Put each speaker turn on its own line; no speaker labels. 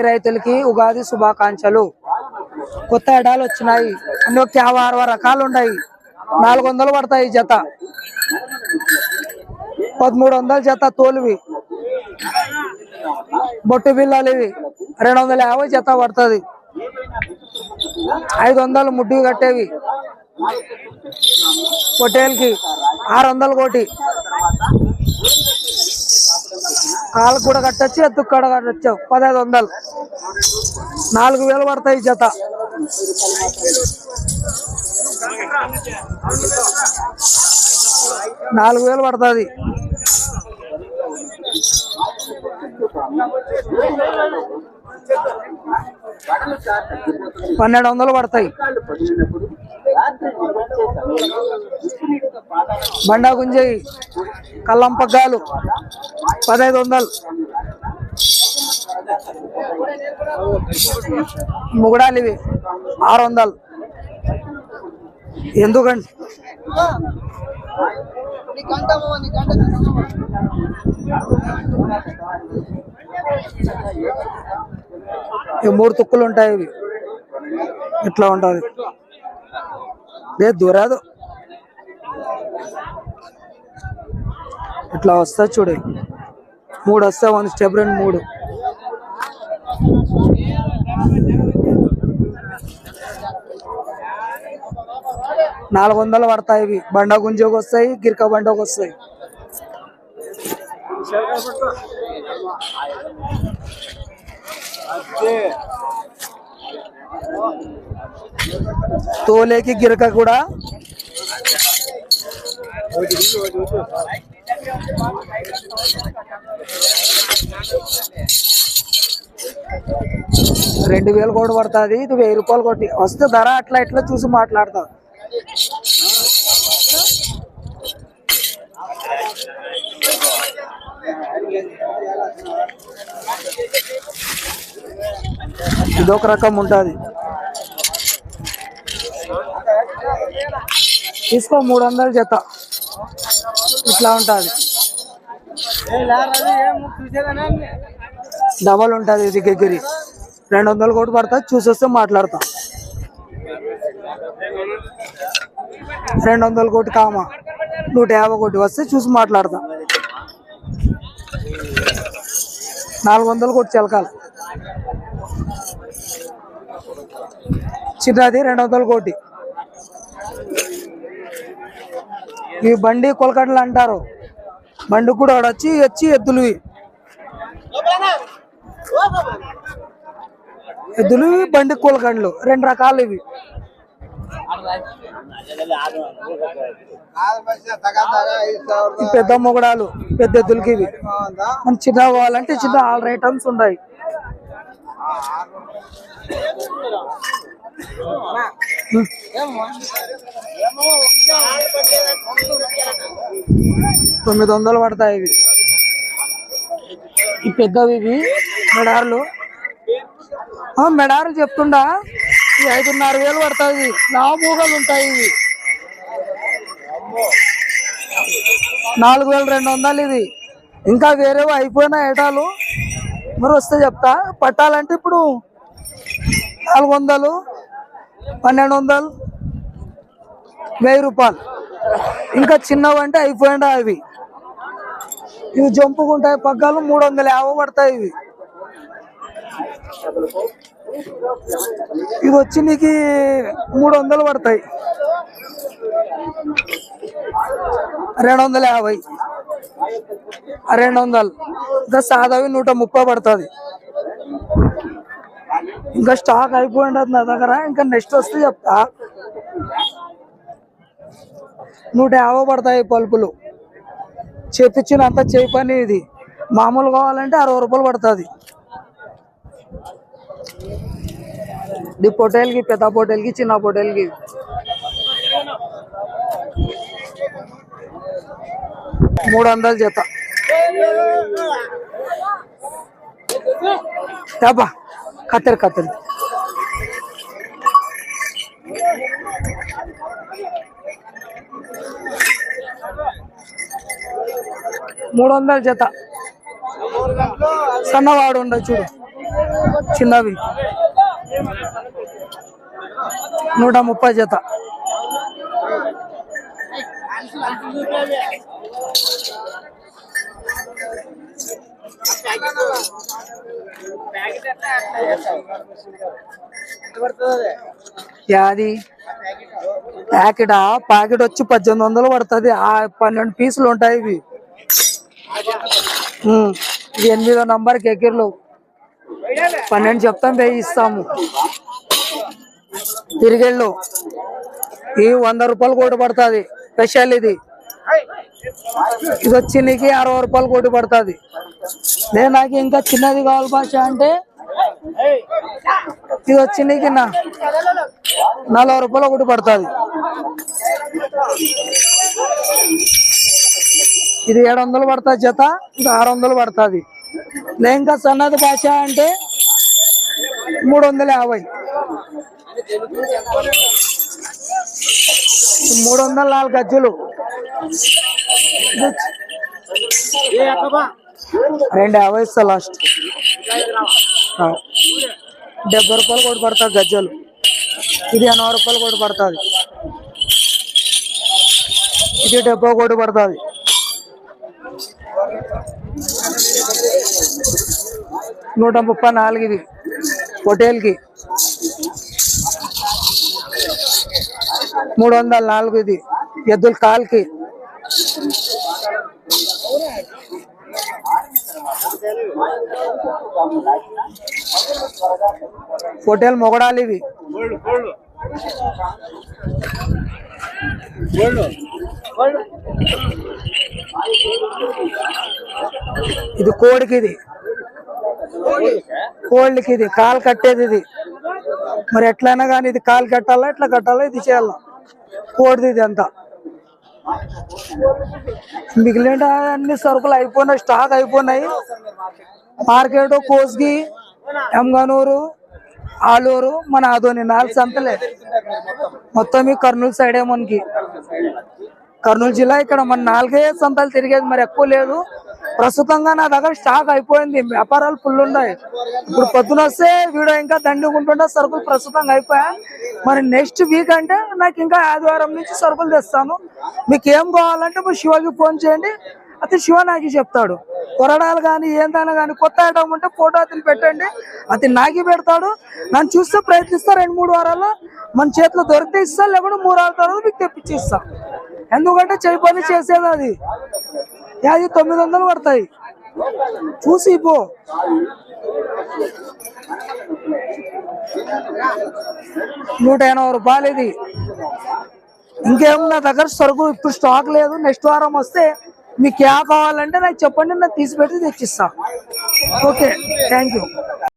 రైతులకి ఉగాది శుభాకాంక్షలు. కొత్త ఎడాలు వచ్చినాయి. అన్ని ఒక యాభై అరవై రకాలు ఉన్నాయి. నాలుగు వందలు పడతాయి జత. పదమూడు వందల జత తోలువి. బొట్టు బిల్లాలు ఇవి. రెండు వందల యాభై జత పడుతుంది. ఐదు వందలు ముడ్డు కట్టేవి. పొట్టేలకి ఆరు వందలు కోటి. కాళ్ళకు కూడా కట్టచ్చు ఎత్తుకు కూడా కట్టచ్చు. పదహైదు వందలు. నాలుగు వేలు పడతాయి జత. నాలుగు వేలు పడుతుంది. పన్నెండు వందలు పడతాయి. బండా గుంజయి కల్లం పగ్గాలు పదహైదు వందలు. ముగడాలు ఇవి ఆరు వందలు. ఎందుకండి? ఈ మూడు తుక్కులు ఉంటాయి ఇవి. ఇట్లా ఉంటుంది. లేదు దూరాదు. ఇట్లా వస్తా చూడు. మూడు వస్తా వన్ స్టెప్ రెండు మూడు. నాలుగు వందలు పడతాయి ఇవి. బండ గుంజోకి వస్తాయి గిరిక బండకు వస్తాయి. తోలేకి గిరక కూడా. రెండు వేలు కూడా పడుతుంది. ఇది వెయ్యి రూపాయలు కొట్టి. వస్తే ధర అట్లా ఇట్లా చూసి మాట్లాడతా. ఇదొక రకం ఉంటుంది. తీసుకో మూడు వందలు జత ఇట్లా ఉంటుంది. డబల్ ఉంటుంది ఇది దగ్గరి రెండు వందలు కూడా పడతా చూసొస్తే మాట్లాడతా. రెండు వందల కోటి కామా. నూట యాభై కోటి వస్తే చూసి మాట్లాడతా. నాలుగు వందల కోటి చిలకాలి. చిన్నది రెండు వందల కోటి. ఈ బండి కొలకడలు అంటారు. బండి కూడా వచ్చి వచ్చి ఎద్దులు. ఎద్దులు బండి కొలకడలు రెండు రకాలు ఇవి. పెద్ద మొగడాలు పెద్ద ఎద్దులకి ఇవి. మన చిన్న కావాలంటే చిన్న ఆల్ ఐటమ్స్ ఉన్నాయి తొమ్మిది వందలు పడతాయి ఇవి. ఈ పెద్దవి ఇవి మెడార్లు. ఆ, చెప్తుండా? ఈ ఐదున్నర వేలు పడుతుంది నా మూగలు ఉంటాయి ఇవి. నాలుగు వేల రెండు వందలు ఇది. ఇంకా వేరేవి అయిపోయిన ఏటాలు. మరి వస్తే చెప్తా. పట్టాలంటే ఇప్పుడు నాలుగు వందలు. పన్నెండు వందలు వెయ్యి రూపాయలు. ఇంకా చిన్నవి అంటే అయిపోయిందా అవి ఇవి జంపుకుంటాయి పగ్గాలు మూడు వందల యాభై పడతాయి ఇవి. ఇది వచ్చి నీకు మూడు వందలు పడతాయి. రెండు వందల యాభై. రెండు వందలు. ఇంకా సాదావి నూట ముప్పై పడుతుంది. ఇంకా స్టాక్ అయిపోయింది నా దగ్గర. ఇంకా నెక్స్ట్ వస్తే చెప్తా. నూట యాభై పడతాయి పలుపులు చేపించినంత చేయి పని ఇది. మామూలు కావాలంటే అరవై రూపాయలు పడుతుంది. ఇది పొటేల్కి పెద్ద పొటేల్కి చిన్న పొటేల్కి. మూడు వందల జత తప్ప కత్తెర కత్తెర. మూడు వందల జత. సన్నవాడు ఉండదు చూడు. చిన్నవి. నూట ముప్పై జత. యాది? ప్యాకెటా? ప్యాకెట్ వచ్చి పద్దెనిమిది వందలు పడుతుంది. ఆ పన్నెండు పీసులు ఉంటాయి ఇవి. ఉమ్, ఇది ఎనిమిదో నంబర్కి ఎగిర్లు పన్నెండు చెప్తాం వెయ్యి ఇస్తాము. తిరిగేళ్ళు. ఈ వంద రూపాయలు కోటి పడుతుంది. స్పెషల్ ఇది. ఇది వచ్చి నీకు అరవై రూపాయలు కోటి పడుతుంది. నేను నాకు ఇంకా చిన్నది కావాలి భాష అంటే ఇది వచ్చి కింద నా. నలభై రూపాయలు ఒకటి పడుతుంది. ఇది ఏడు వందలు పడుతుంది చేత ఇది ఆరు వందలు పడుతుంది. ఇంకా సన్నది భాష అంటే మూడు వందల యాభై. మూడు వందల నాలుగు గజ్జలు. రెండు యాభై ఇస్తా లాస్ట్ డెబ్బై రూపాయలు కూడా పడుతుంది గజ్జలు. ఇది ఎనభై రూపాయలు కూడా పడుతుంది. ఇది డెబ్బై కూడా పడుతుంది. నూట ముప్పై నాలుగు ఇది హోటల్కి. మూడు వందల నాలుగు ఇది ఎద్దుల కాల్కి. హోటల్ మొగడాలు ఇవి. ఇది కోడికి ఇది కోళ్ళకి ఇది కాలు కట్టేది ఇది. మరి ఎట్లయినా కానీ ఇది కాలు కట్టాలా ఎట్లా కట్టాలా ఇది చేయాలా. కోడిది ఇది అంతా. మిగిలిన అన్ని సరుకులు అయిపోయినాయి స్టాక్ అయిపోయినాయి. మార్కెట్ కోస్గి ఎంగనూరు ఆలూరు మన అదోని నాలుగు సంతలే. మొత్తం ఈ కర్నూలు సైడే మనకి. కర్నూలు జిల్లా ఇక్కడ మన నాలుగే సంతలు తిరిగేది మరి ఎక్కువ లేదు. ప్రస్తుతంగా నా దగ్గర స్టాక్ అయిపోయింది. వ్యాపారాలు ఫుల్ ఉన్నాయి. ఇప్పుడు పొద్దున వస్తే వీడియో ఇంకా దండుకుంటుంటే సరుకులు ప్రస్తుతం అయిపోయా. మరి నెక్స్ట్ వీక్ అంటే నాకు ఇంకా ఆదివారం నుంచి సరుకులు తెస్తాను. మీకు ఏం కావాలంటే ఇప్పుడు శివకి ఫోన్ చేయండి. అతను శివ నాకు చెప్తాడు. కొరడాలు కానీ ఏందైనా కానీ కొత్త ఐటమ్ ఉంటే ఫోటో అతను పెట్టండి. అతను నాకి పెడతాడు. నన్ను చూస్తే ప్రయత్నిస్తా రెండు మూడు వారాల్లో. మన చేతిలో దొరికితే ఇస్తా లేకుంటే మూడు వారాల తర్వాత మీకు తెప్పించి ఇస్తా ఎందుకంటే చేయి పని చేసేది అది. యాభై తొమ్మిది వందలు పడతాయి. చూసి పో. నూట ఎనభై రూపాయలు ఇది. ఇంకేం నా దగ్గర సరుకు ఇప్పుడు స్టాక్ లేదు. నెక్స్ట్ వారం వస్తే మీకు ఏ కావాలంటే నాకు చెప్పండి నేను తీసి పెట్టి తెచ్చిస్తా. Okay thank you.